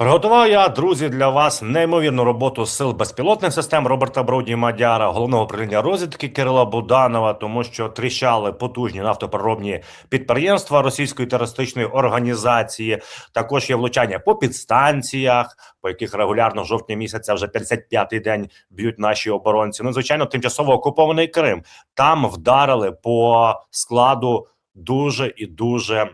Приготував я, друзі, для вас неймовірну роботу сил безпілотних систем Роберта Броуді Мадяра, головного управління розвідки Кирила Буданова, тому що тріщали потужні нафтопереробні підприємства російської терористичної організації. Також є влучання по підстанціях, по яких регулярно жовтня місяця вже 55-й день б'ють наші оборонці. Ну, звичайно, тимчасово окупований Крим. Там вдарили по складу дуже і дуже.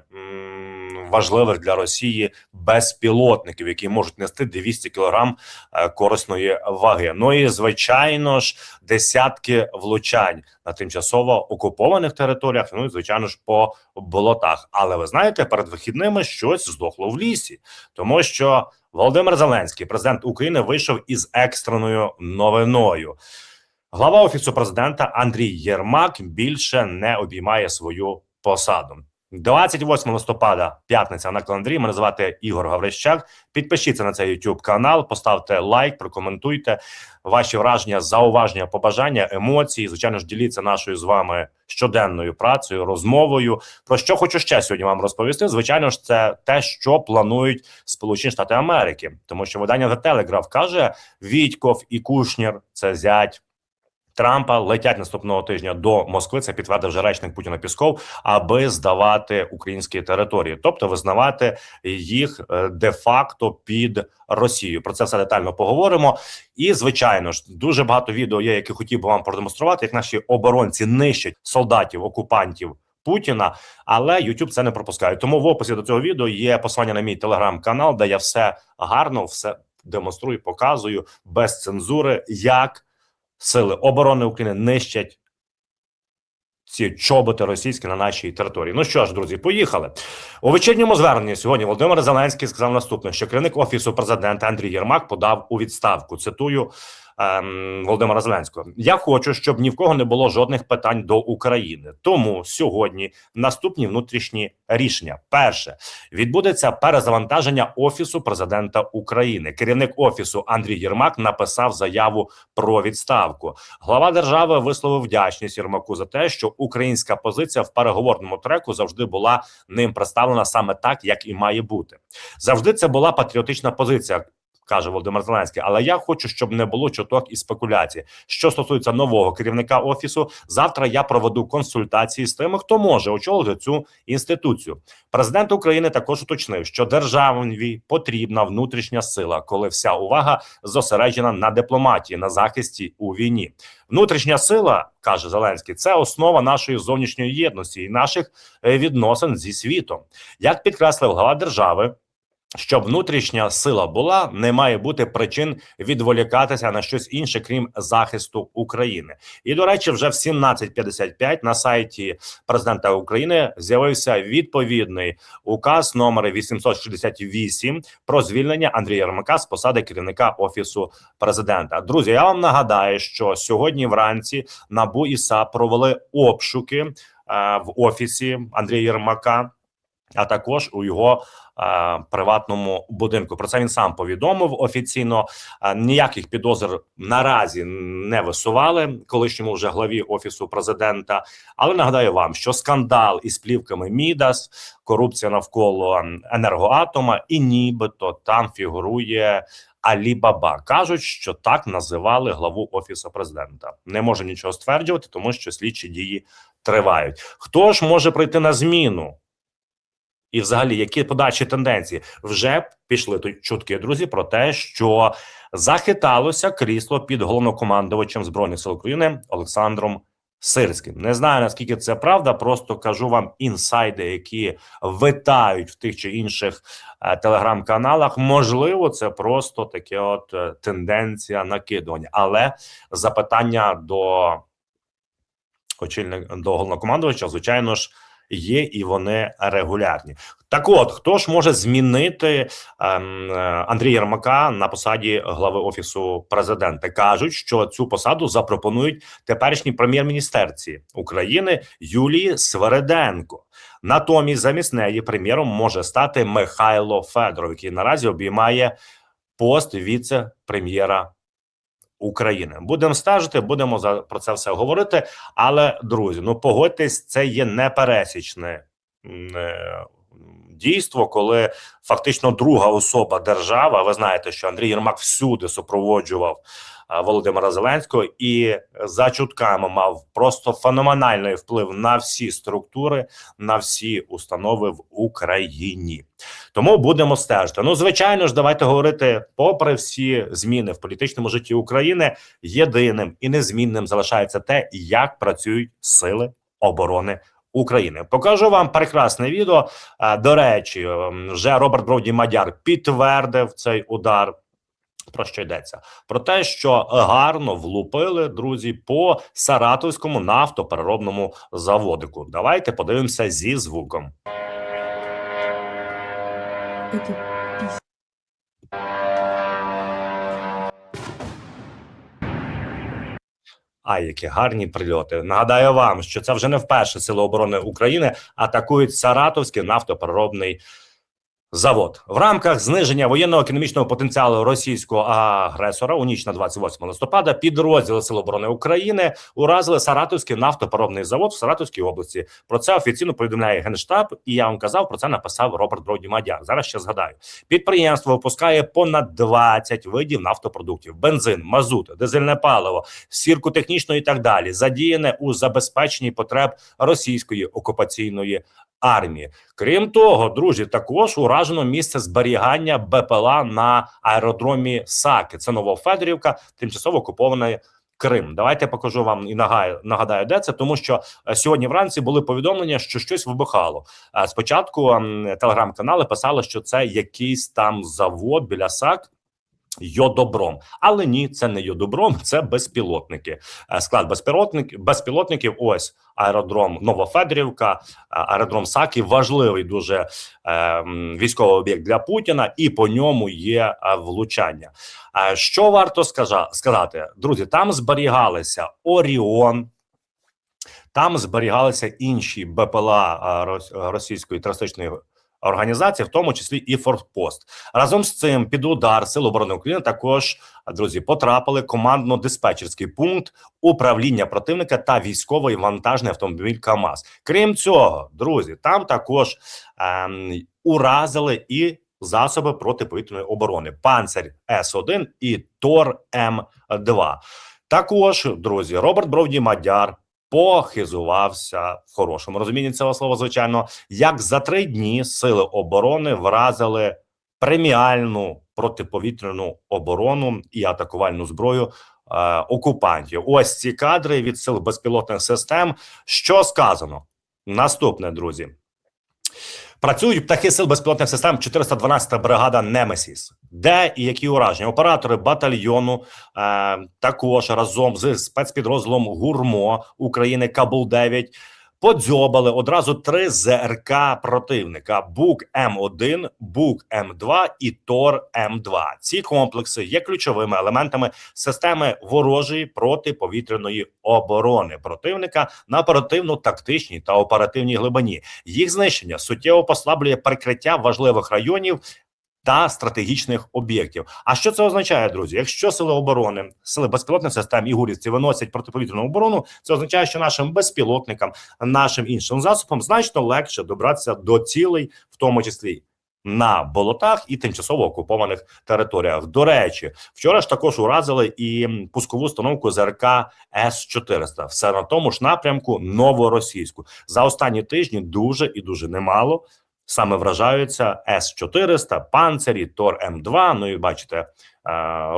Важливих для Росії безпілотників, які можуть нести 200 кілограм е, корисної ваги. Ну і звичайно ж, десятки влучань на тимчасово окупованих територіях. Ну і звичайно ж по болотах. Але ви знаєте, перед вихідними щось здохло в лісі, тому що Володимир Зеленський, президент України, вийшов із екстреною новиною. Глава офісу президента Андрій Єрмак більше не обіймає свою посаду. 28 листопада, п'ятниця на календарі. Мене звати Ігор Гаврищак. Підпишіться на цей YouTube канал, поставте лайк, прокоментуйте ваші враження, зауваження, побажання, емоції. Звичайно ж, діліться нашою з вами щоденною працею, розмовою. Про що хочу ще сьогодні вам розповісти. Звичайно ж, це те, що планують Сполучені Штати Америки, тому що видання The Telegraph каже: Вітьков і Кушнір, це зять. Трампа летять наступного тижня до Москви. Це підтвердив вже речник Путіна Пісков, аби здавати українські території, тобто визнавати їх е, де-факто під Росію. Про це все детально поговоримо. І звичайно ж, дуже багато відео є, які хотів би вам продемонструвати, як наші оборонці нищать солдатів окупантів. Путіна, але YouTube це не пропускає. Тому в описі до цього відео є посилання на мій телеграм-канал, де я все гарно, все демонструю, показую без цензури, як сили оборони України нищать ці чоботи російські на нашій території. Ну що ж, друзі, поїхали у вечірньому зверненні. Сьогодні Володимир Зеленський сказав наступне: що керівник офісу президента Андрій Єрмак подав у відставку. Цитую ем, Володимира Зеленського. Я хочу, щоб ні в кого не було жодних питань до України. Тому сьогодні наступні внутрішні рішення: перше відбудеться перезавантаження офісу президента України. Керівник офісу Андрій Єрмак написав заяву про відставку. Глава держави висловив вдячність Єрмаку за те, що українська позиція в переговорному треку завжди була ним представлена саме так, як і має бути. Завжди це була патріотична позиція. Каже Володимир Зеленський, але я хочу, щоб не було чуток і спекуляцій. Що стосується нового керівника офісу, завтра я проведу консультації з тими, хто може очолити цю інституцію. Президент України також уточнив, що державі потрібна внутрішня сила, коли вся увага зосереджена на дипломатії, на захисті у війні. Внутрішня сила каже Зеленський, це основа нашої зовнішньої єдності і наших е, відносин зі світом, як підкреслив глава держави. Щоб внутрішня сила була, не має бути причин відволікатися на щось інше, крім захисту України. І до речі, вже в 17.55 на сайті президента України з'явився відповідний указ номер 868 про звільнення Андрія Єрмака з посади керівника офісу президента. Друзі, я вам нагадаю, що сьогодні вранці набу і САП провели обшуки е, в офісі Андрія Єрмака. А також у його е, приватному будинку про це він сам повідомив офіційно. Е, ніяких підозр наразі не висували колишньому вже главі офісу президента. Але нагадаю вам, що скандал із плівками Мідас, корупція навколо енергоатома, і нібито там фігурує. Алі Баба кажуть, що так називали главу офісу президента. Не може нічого стверджувати, тому що слідчі дії тривають. Хто ж може прийти на зміну? І, взагалі, які подальші тенденції вже пішли тут чутки, друзі, про те, що захиталося крісло під головнокомандувачем збройних сил України Олександром Сирським. Не знаю наскільки це правда, просто кажу вам інсайди, які витають в тих чи інших е, телеграм-каналах. Можливо, це просто таке, от е, тенденція накидування, але запитання до очільника до головнокомандувача, звичайно ж є і вони регулярні. Так, от хто ж може змінити ем, Андрія Єрмака на посаді глави офісу президента? кажуть, що цю посаду запропонують теперішній прем'єр-міністерці України Юлії Свереденко. Натомість замість неї прем'єром може стати Михайло Федоров, який наразі обіймає пост віце-прем'єра України. Будемо стежити, будемо за про це все говорити. Але друзі, ну погодьтесь, це є непересічне е, дійство, коли фактично друга особа держава. Ви знаєте, що Андрій Єрмак всюди супроводжував Володимира Зеленського і за чутками мав просто феноменальний вплив на всі структури, на всі установи в Україні. Тому будемо стежити. Ну, звичайно ж, давайте говорити, попри всі зміни в політичному житті України, єдиним і незмінним залишається те, як працюють сили оборони. України покажу вам прекрасне відео. До речі, ем, вже Роберт Броуді Мадяр підтвердив цей удар. Про що йдеться? Про те, що гарно влупили друзі по саратовському нафтопереробному заводику. Давайте подивимося зі звуком. А які гарні прильоти. Нагадаю вам, що це вже не вперше Сили оборони України атакують Саратовський нафтопереробний завод в рамках зниження воєнного економічного потенціалу російського агресора у ніч на 28 листопада. Підрозділи Сил оборони України уразили Саратовський нафтопереробний завод в Саратовській області. Про це офіційно повідомляє генштаб. І я вам казав про це написав Роберт Броді Мадяр. Зараз ще згадаю. Підприємство випускає понад 20 видів нафтопродуктів: бензин, мазут, дизельне паливо, сірку технічну і так далі. Задіяне у забезпеченні потреб російської окупаційної армії. Крім того, друзі, також уражено місце зберігання БПЛА на аеродромі Саки. Це Новофедорівка, тимчасово окупований Крим. Давайте покажу вам і нагадаю, нагадаю, де це, тому що е, сьогодні вранці були повідомлення, що щось вибухало. Е, Спочатку телеграм-канали писали, що це якийсь там завод біля САК. Йодобром, але ні, це не йодобром, це безпілотники. Е, Склад безпілотник, безпілотників. Ось аеродром Новофедорівка, е, аеродром Саки важливий дуже е, військовий об'єкт для Путіна, і по ньому є влучання. Що варто сказати, друзі? Там зберігалися Оріон. Там зберігалися інші БПЛА рос- російської терористичної організації, в тому числі і Фортпост. Разом з цим під удар Сил оборони України також друзі потрапили командно-диспетчерський пункт управління противника та військовий вантажний автомобіль КАМАЗ. Крім цього, друзі, там також ем, уразили і засоби протиповітряної оборони: Панцер С 1 і Тор М 2 Також друзі, Роберт Бровді Мадяр. Похизувався в хорошому розумінні цього слова, звичайно, як за три дні сили оборони вразили преміальну протиповітряну оборону і атакувальну зброю е, окупантів. Ось ці кадри від сил безпілотних систем. Що сказано? Наступне, друзі. Працюють птахи сил безпілотних систем 412 бригада Немесіс. Де і які ураження? Оператори батальйону е, також разом з спецпідрозділом Гурмо України Кабул 9 подзьобали одразу три ЗРК противника: Бук М1, Бук М2 і Тор М2. Ці комплекси є ключовими елементами системи ворожої протиповітряної оборони противника на оперативно-тактичній та оперативній глибині. Їх знищення суттєво послаблює прикриття важливих районів. Та стратегічних об'єктів. А що це означає, друзі? Якщо сили оборони, сили безпілотних систем і гурівці виносять протиповітряну оборону, це означає, що нашим безпілотникам, нашим іншим засобам значно легше добратися до цілей, в тому числі на болотах і тимчасово окупованих територіях. До речі, вчора ж також уразили і пускову установку ЗРК С 400 все на тому ж напрямку новоросійську за останні тижні дуже і дуже немало. Саме вражаються С-400, панцирі, Тор М2. Ну і бачите, е,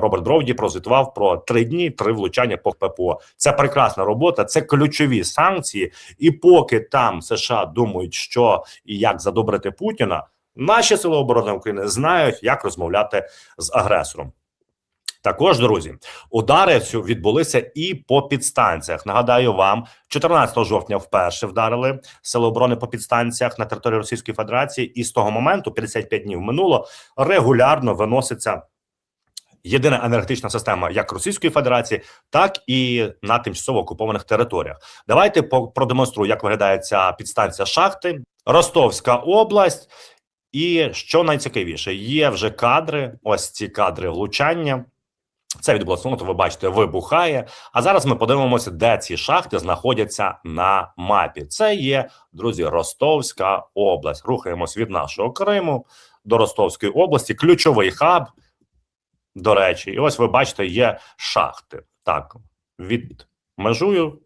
Роберт Бровді прозвітував про три дні, три влучання по ППО. Це прекрасна робота, це ключові санкції. І поки там США думають, що і як задобрити Путіна, наші сили оборони України знають, як розмовляти з агресором. Також, друзі, удари відбулися і по підстанціях. Нагадаю вам, 14 жовтня вперше вдарили сили оборони по підстанціях на території Російської Федерації, і з того моменту 55 днів минуло регулярно виноситься. Єдина енергетична система як Російської Федерації, так і на тимчасово окупованих територіях. Давайте продемонструю, як виглядає ця підстанція шахти, Ростовська область. І що найцікавіше, є вже кадри. Ось ці кадри влучання. Це від обласного, то ви бачите, вибухає. А зараз ми подивимося, де ці шахти знаходяться на мапі. Це є, друзі, Ростовська область. Рухаємось від нашого Криму до Ростовської області. Ключовий хаб, до речі, і ось ви бачите, є шахти. Так, від межую,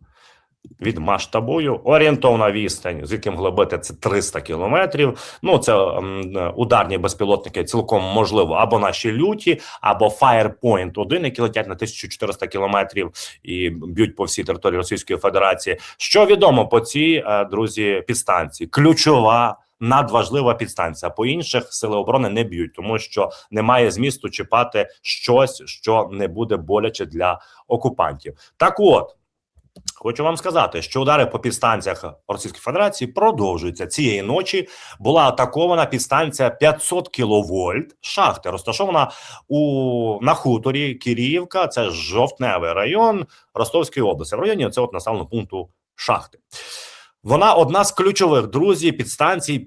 від масштабую, орієнтовна відстань, звідки могли бити це 300 кілометрів. Ну, це ударні безпілотники цілком можливо, або наші люті, або Firepoint 1, які летять на 1400 кілометрів і б'ють по всій території Російської Федерації. Що відомо по цій е, друзі підстанції? Ключова. Надважлива підстанція по інших сили оборони не б'ють, тому що немає змісту чіпати щось, що не буде боляче для окупантів. Так, от хочу вам сказати, що удари по підстанціях Російської Федерації продовжуються цієї ночі. Була атакована підстанція 500 кіловольт шахти, розташована у на хуторі Киріївка. Це жовтневий район Ростовської області. В районі це от населеного пункту шахти. Вона одна з ключових друзів підстанцій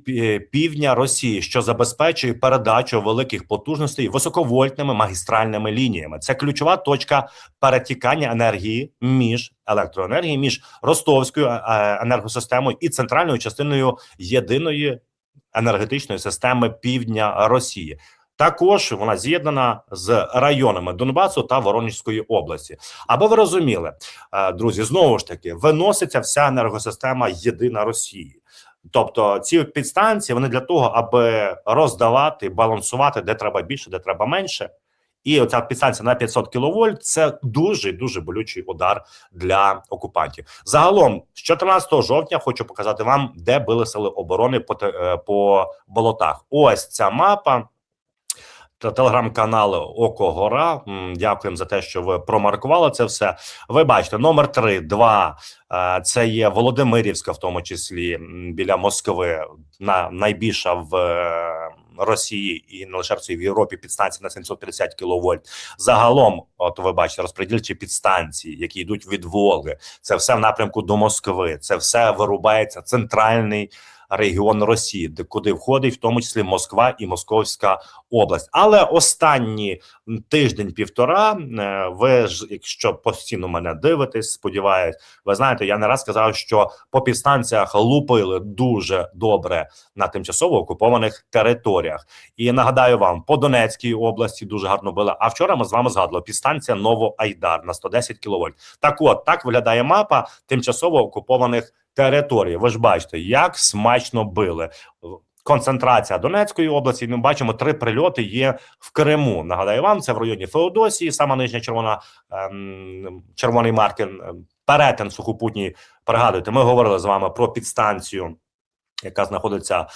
півдня Росії, що забезпечує передачу великих потужностей високовольтними магістральними лініями. Це ключова точка перетікання енергії між електроенергії, між ростовською е, е, енергосистемою і центральною частиною єдиної енергетичної системи півдня Росії. Також вона з'єднана з районами Донбасу та Воронезької області. Аби ви розуміли, е, друзі, знову ж таки виноситься вся енергосистема єдина Росії. Тобто ці підстанції вони для того, аби роздавати, балансувати, де треба більше, де треба менше. І оця підстанція на 500 кВт – це дуже дуже болючий удар для окупантів. Загалом, з 14 жовтня, хочу показати вам, де били сили оборони по, е, по болотах. Ось ця мапа телеграм-канали Око Гора. Дякуємо за те, що ви промаркували це все. Ви бачите, номер 3, 2, е, це є Володимирівська, в тому числі біля Москви, на найбільша в е, Росії і не лише в Росії, в Європі підстанція на 750 кВт. Загалом, от ви бачите, розподільчі підстанції, які йдуть від Волги. Це все в напрямку до Москви. Це все вирубається центральний регіон Росії, де куди входить, в тому числі Москва і Московська область. Але останні тиждень-півтора, е, ви ж, якщо постійно мене дивитесь, сподіваюсь, ви знаєте, я не раз сказав, що по підстанціях лупили дуже добре на тимчасово окупованих територіях. І нагадаю вам, по Донецькій області дуже гарно били. А вчора ми з вами згадували підстанція Новоайдар на 110 кВт. Так, от так виглядає мапа тимчасово окупованих територій. Ви ж бачите, як смачно били. Концентрація Донецької області. Ми бачимо три прильоти є в Криму. Нагадаю вам, це в районі Феодосії, сама нижня червона ем, червоний маркер, ем, перетин сухопутній. Пригадуйте, ми говорили з вами про підстанцію, яка знаходиться е,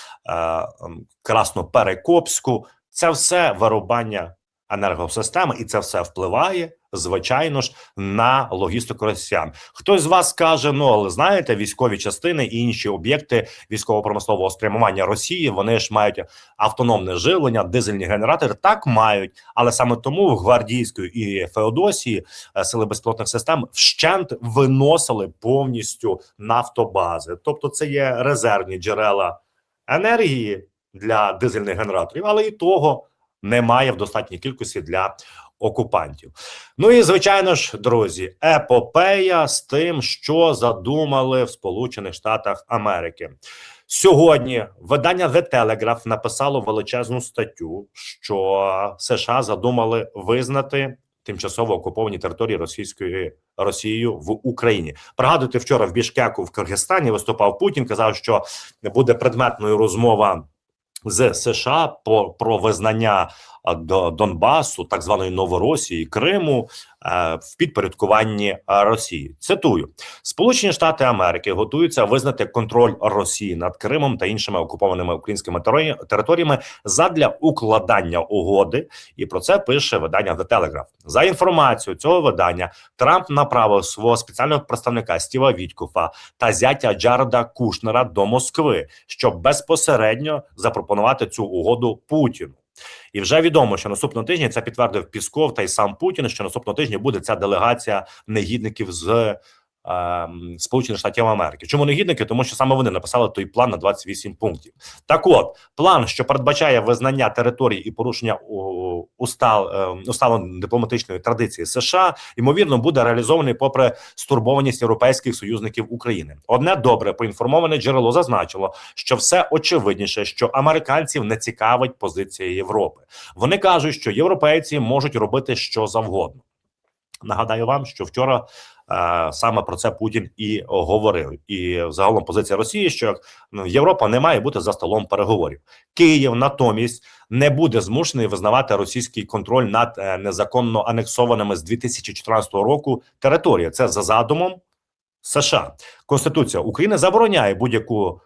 ем, Красноперекопську. Це все вирубання енергосистеми, і це все впливає, звичайно ж, на логістику росіян. Хтось з вас каже: ну але знаєте, військові частини і інші об'єкти військово-промислового спрямування Росії вони ж мають автономне живлення, дизельні генератори. Так мають, але саме тому в гвардійської і Феодосії е, сили безпілотних систем вщент виносили повністю нафтобази. Тобто, це є резервні джерела енергії для дизельних генераторів, але і того немає в достатній кількості для окупантів. Ну і звичайно ж, друзі, епопея з тим, що задумали в Сполучених Штатах Америки. Сьогодні видання The Telegraph написало величезну статтю, що США задумали визнати тимчасово окуповані території Російської Росією в Україні. Пригадуйте, вчора в Бішкеку в Киргизстані виступав Путін. Казав, що буде предметною розмова з США по про визнання до Донбасу, так званої Новоросії, Криму в підпорядкуванні е, Росії. Цитую: Сполучені Штати Америки готуються визнати контроль Росії над Кримом та іншими окупованими українськими територіями задля укладання угоди. І про це пише видання The Telegraph. За інформацією цього видання, Трамп направив свого спеціального представника Стіва Вітькофа та зятя Джареда Кушнера до Москви, щоб безпосередньо запропонувати цю угоду Путіну. І вже відомо, що наступного тижня це підтвердив Пісков та й сам Путін. Що наступного тижня буде ця делегація негідників з Сполучених Штатів Америки. Чому негідники? Тому що саме вони написали той план на 28 пунктів. Так, от план, що передбачає визнання територій і порушення устал ем, дипломатичної традиції США, ймовірно, буде реалізований попри стурбованість європейських союзників України. Одне добре поінформоване джерело зазначило, що все очевидніше, що американців не цікавить позиція Європи. Вони кажуть, що європейці можуть робити що завгодно. Нагадаю вам, що вчора саме про це Путін і говорив. І загалом позиція Росії, що ну, Європа не має бути за столом переговорів. Київ натомість не буде змушений визнавати російський контроль над е, незаконно анексованими з 2014 року територією. Це за задумом США. Конституція України забороняє будь-яку.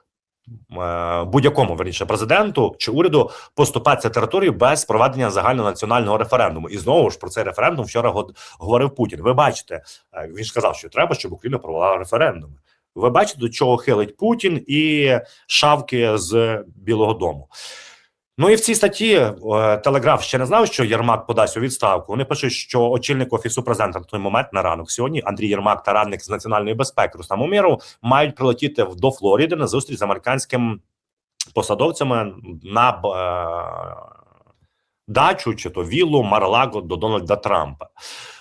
Е, Будь-якому верніше президенту чи уряду поступатися територію без проведення загальнонаціонального референдуму. І знову ж про цей референдум вчора говорив Путін. Ви бачите, е, він сказав, що треба, щоб Україна провела референдуми. Ви бачите, до чого хилить Путін і шавки з Білого Дому. Ну і в цій статті е, Телеграф ще не знав, що Єрмак подасть у відставку. Вони пишуть, що очільник офісу президента на той момент на ранок сьогодні Андрій Єрмак та радник з національної безпеки Рустам Умєров мають прилетіти до Флориди на зустріч з американським посадовцями на е, дачу чи то віллу Марлаго до Дональда Трампа.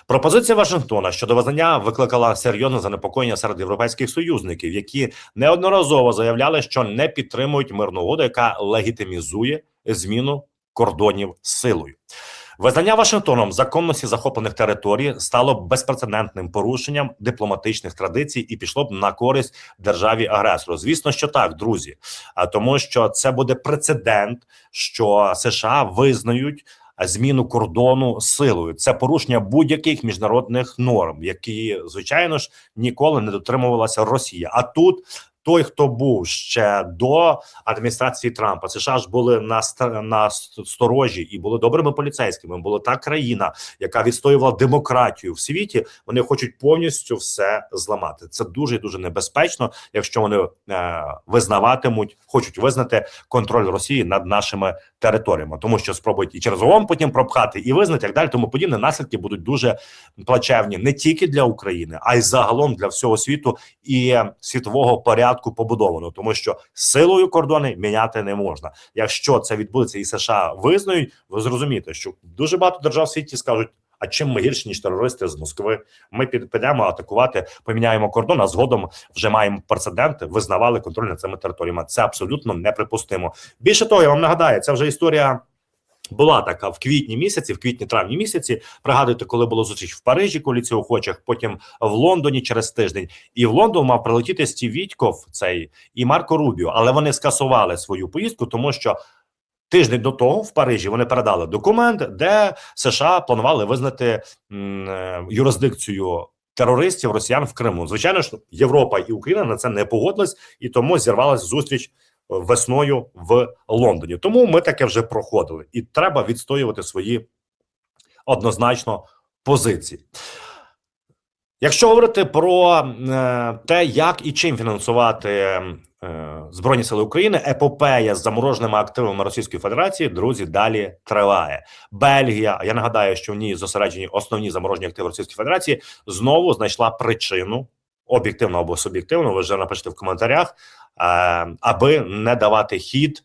Пропозиція Вашингтона щодо визнання викликала серйозне занепокоєння серед європейських союзників, які неодноразово заявляли, що не підтримують мирну угоду, яка легітимізує зміну кордонів силою. Визнання Вашингтоном законності захоплених територій стало безпрецедентним порушенням дипломатичних традицій і пішло б на користь державі агресору. Звісно, що так, друзі, а тому, що це буде прецедент, що США визнають зміну кордону силою. Це порушення будь-яких міжнародних норм, які звичайно ж ніколи не дотримувалася Росія. А тут той, хто був ще до адміністрації Трампа, США ж були на на сторожі і були добрими поліцейськими. Була та країна, яка відстоювала демократію в світі. Вони хочуть повністю все зламати. Це дуже дуже небезпечно, якщо вони е, визнаватимуть, хочуть визнати контроль Росії над нашими територіями, тому що спробують і через ООН потім пропхати і визнати так далі. Тому подібне наслідки будуть дуже плачевні не тільки для України, а й загалом для всього світу і е, світового порядку побудовано, тому що силою кордони міняти не можна. Якщо це відбудеться і США визнають, ви зрозумієте, що дуже багато держав в світі скажуть. А чим ми гірші ніж терористи з Москви? Ми під- підемо атакувати, поміняємо кордон. А згодом вже маємо прецеденти, визнавали контроль над цими територіями. Це абсолютно неприпустимо. Більше того, я вам нагадаю, це вже історія. Була така в квітні місяці, в квітні-травні місяці. Пригадуєте, коли було зустріч в Парижі, коаліція охочих, потім в Лондоні через тиждень. І в Лондон мав прилетіти Стів Вітьков, цей і Марко Рубіо, але вони скасували свою поїздку, тому що тиждень до того в Парижі вони передали документ, де США планували визнати м, е, юрисдикцію терористів росіян в Криму. Звичайно ж, Європа і Україна на це не погодились, і тому зірвалася зустріч весною в Лондоні. Тому ми таке вже проходили, і треба відстоювати свої однозначно позиції. Якщо говорити про е, те, як і чим фінансувати е, Збройні Сили України, епопея з замороженими активами Російської Федерації, друзі, далі триває. Бельгія, я нагадаю, що в ній зосереджені основні заморожені активи Російської Федерації, знову знайшла причину об'єктивно або суб'єктивно. Ви вже напишете в коментарях, аби не давати хід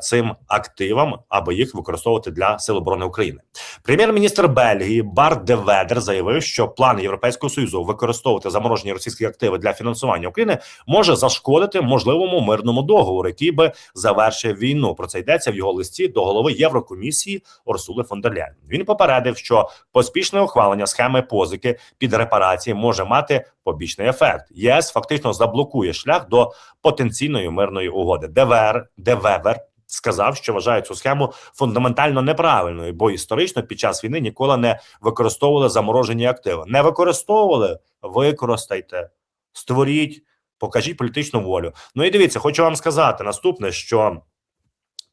цим активам, аби їх використовувати для Сил оборони України. Прем'єр-міністр Бельгії Бар де Ведер заявив, що план Європейського союзу використовувати заморожені російські активи для фінансування України може зашкодити можливому мирному договору, який би завершив війну. Про це йдеться в його листі до голови Єврокомісії Орсули фон дер Ляйн. Він попередив, що поспішне ухвалення схеми позики під репарації може мати побічний ефект. ЄС фактично заблокує шлях до потенційної мирної угоди. ДВР ДВВР сказав, що вважає цю схему фундаментально неправильною, бо історично під час війни ніколи не використовували заморожені активи. Не використовували, використайте, створіть, покажіть політичну волю. Ну і дивіться, хочу вам сказати наступне, що.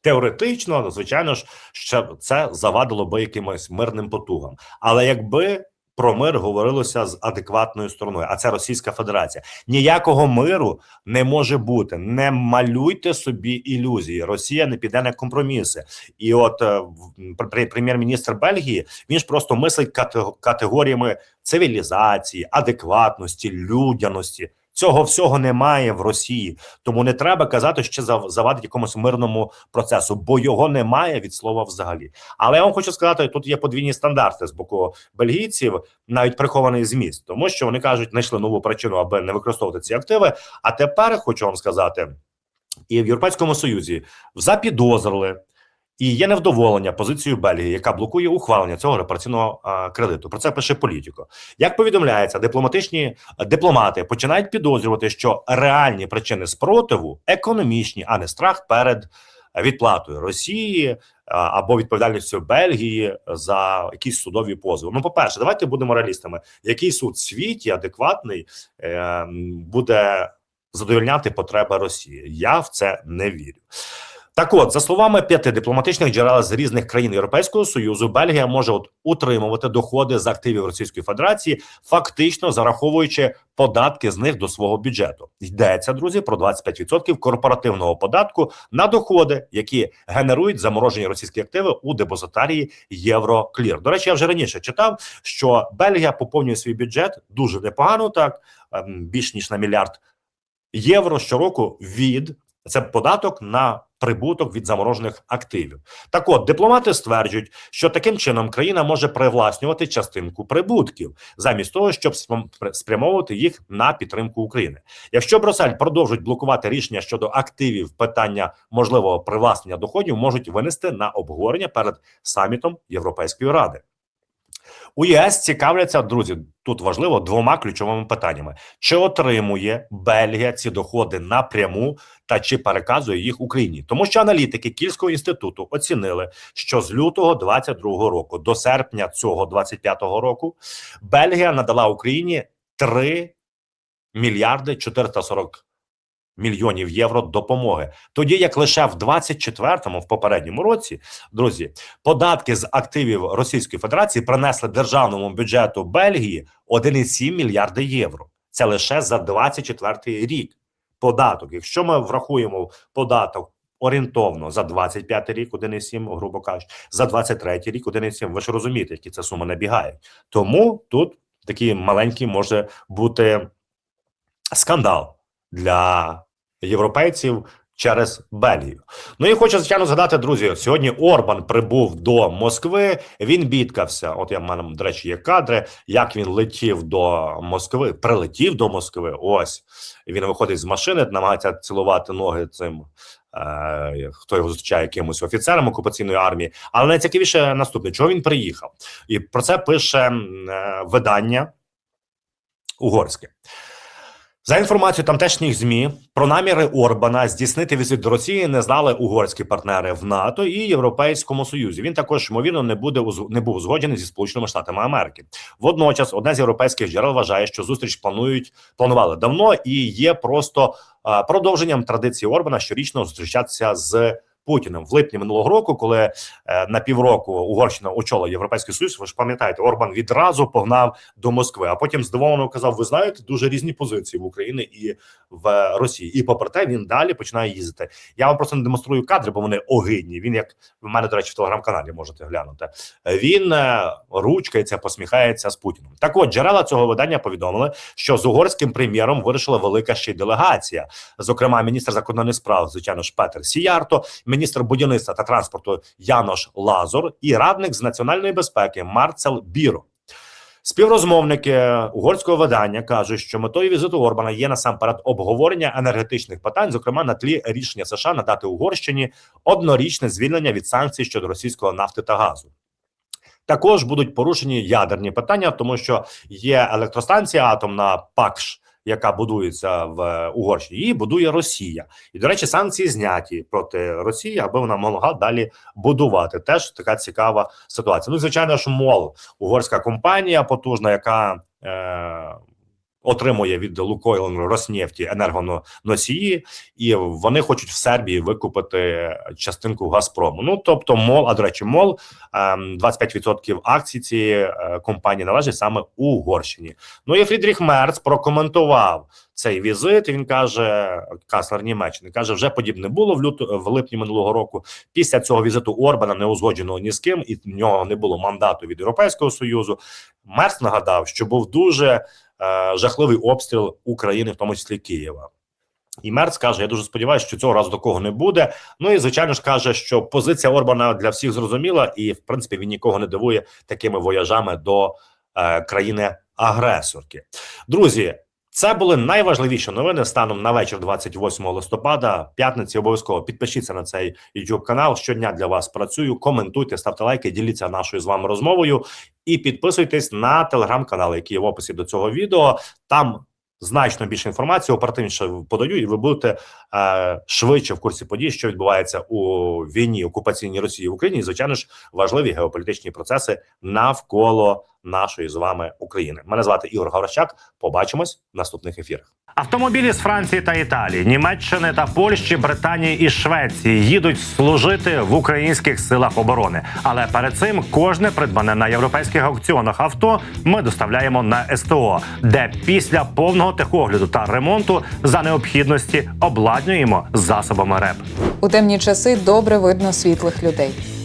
Теоретично, звичайно ж, що це завадило би якимось мирним потугам. Але якби про мир говорилося з адекватною стороною, а це Російська Федерація. Ніякого миру не може бути. Не малюйте собі ілюзії. Росія не піде на компроміси. І от е, прем'єр-міністр Бельгії він ж просто мислить кате- категоріями цивілізації, адекватності, людяності. Цього всього немає в Росії, тому не треба казати, що зав- завадить якомусь мирному процесу, бо його немає від слова взагалі. Але я вам хочу сказати, тут є подвійні стандарти з боку бельгійців, навіть прихований зміст, тому що вони кажуть, знайшли нову причину, аби не використовувати ці активи. А тепер хочу вам сказати, і в Європейському Союзі запідозрили. І є невдоволення позицією Бельгії, яка блокує ухвалення цього репараційного кредиту. Про це пише політико. Як повідомляється, дипломатичні дипломати починають підозрювати, що реальні причини спротиву економічні, а не страх перед відплатою Росії або відповідальністю Бельгії за якісь судові позови. Ну, по перше, давайте будемо реалістами. Який суд в світі адекватний е, буде задовольняти потреби Росії? Я в це не вірю. Так от, за словами п'яти дипломатичних джерел з різних країн Європейського Союзу, Бельгія може от утримувати доходи з активів Російської Федерації, фактично зараховуючи податки з них до свого бюджету. Йдеться, друзі, про 25% корпоративного податку на доходи, які генерують заморожені російські активи у депозитарії Євроклір. До речі, я вже раніше читав, що Бельгія поповнює свій бюджет дуже непогано, так ем, більш ніж на мільярд євро щороку від це податок на прибуток від заморожених активів. Так от дипломати стверджують, що таким чином країна може привласнювати частинку прибутків, замість того, щоб спрям- спрямовувати їх на підтримку України. Якщо Брюссель продовжить блокувати рішення щодо активів, питання можливого привласнення доходів можуть винести на обговорення перед самітом Європейської ради. У ЄС цікавляться друзі. Тут важливо двома ключовими питаннями: чи отримує Бельгія ці доходи напряму та чи переказує їх Україні? Тому що аналітики Кільського інституту оцінили, що з лютого 22 року до серпня цього 25 року Бельгія надала Україні 3 мільярди 440 мільйонів євро допомоги. Тоді як лише в 24-му, в попередньому році, друзі, податки з активів Російської Федерації принесли державному бюджету Бельгії 1,7 мільярди євро. Це лише за 24 рік. Податок. Якщо ми врахуємо податок орієнтовно за 25 рік, 1,7, грубо кажучи, за 23 рік 1,7, ви ж розумієте, які це суми набігають. Тому тут такий маленький може бути скандал для європейців через Бельгію. Ну і хочу звичайно згадати, друзі. Сьогодні Орбан прибув до Москви. Він бідкався. От я в мене, до речі, є кадри, як він летів до Москви, прилетів до Москви. Ось він виходить з машини, намагається цілувати ноги цим. е, Хто його зустрічає якимось офіцером окупаційної армії, але найцікавіше наступне, чого він приїхав, і про це пише е, видання угорське. За інформацією тамтешніх змі про наміри Орбана здійснити візит до Росії не знали угорські партнери в НАТО і Європейському Союзі. Він також ймовірно не буде не був узгоджений зі Сполученими Штатами Америки. Водночас, одне з європейських джерел вважає, що зустріч планують планували давно і є просто продовженням традиції Орбана щорічно зустрічатися з. Путіним в липні минулого року, коли е, на півроку Угорщина очолила Європейський Союз, ви ж пам'ятаєте, Орбан відразу погнав до Москви, а потім здивовано казав: Ви знаєте, дуже різні позиції в Україні і в Росії. І попри те, він далі починає їздити. Я вам просто не демонструю кадри, бо вони огидні. Він як в мене, до речі, в телеграм-каналі можете глянути. Він е, ручкається, посміхається з Путіним. Так от джерела цього видання повідомили, що з угорським прем'єром вирішила велика ще й делегація. Зокрема, міністр закордонних справ, звичайно ж, Петер Сіярто, міністр будівництва та транспорту Янош Лазор і радник з національної безпеки Марцел Біро. Співрозмовники угорського видання кажуть, що метою візиту Орбана є насамперед обговорення енергетичних питань, зокрема на тлі рішення США надати Угорщині однорічне звільнення від санкцій щодо російського нафти та газу. Також будуть порушені ядерні питання, тому що є електростанція атомна ПАКШ, яка будується в Угорщині, її будує Росія. І, до речі, санкції зняті проти Росії, аби вона могла далі будувати. Теж така цікава ситуація. Ну, звичайно ж, мол, угорська компанія потужна, яка е, отримує від Лукойл Роснефті енергоносії, і вони хочуть в Сербії викупити частинку Газпрому. Ну тобто, мол, а до речі, мол ем, 25% акцій цієї е, компанії належить саме Угорщині. Ну і Фрідріх Мерц прокоментував цей візит. Він каже, канцлер Німеччини каже, вже подібне було в люто в липні минулого року. Після цього візиту Орбана не узгодженого ні з ким, і в нього не було мандату від Європейського союзу. Мерц нагадав, що був дуже жахливий обстріл України, в тому числі Києва. І Мерц каже: я дуже сподіваюся, що цього разу такого не буде. Ну і звичайно ж каже, що позиція Орбана для всіх зрозуміла, і в принципі він нікого не дивує такими вояжами до е, країни-агресорки. Друзі, це були найважливіші новини станом на вечір 28 листопада. П'ятниці обов'язково підпишіться на цей YouTube канал. Щодня для вас працюю. Коментуйте, ставте лайки, діліться нашою з вами розмовою і підписуйтесь на телеграм-канал, який є в описі до цього відео. Там значно більше інформації, оперативніше подаю, і ви будете е, швидше в курсі подій, що відбувається у війні окупаційній Росії в Україні. І звичайно ж важливі геополітичні процеси навколо нашої з вами України. Мене звати Ігор Гаврищак. Побачимось в наступних ефірах. Автомобілі з Франції та Італії, Німеччини та Польщі, Британії і Швеції їдуть служити в українських силах оборони. Але перед цим кожне придбане на європейських аукціонах авто ми доставляємо на СТО, де після повного техогляду та ремонту за необхідності обладнюємо засобами РЕП. У темні часи добре видно світлих людей.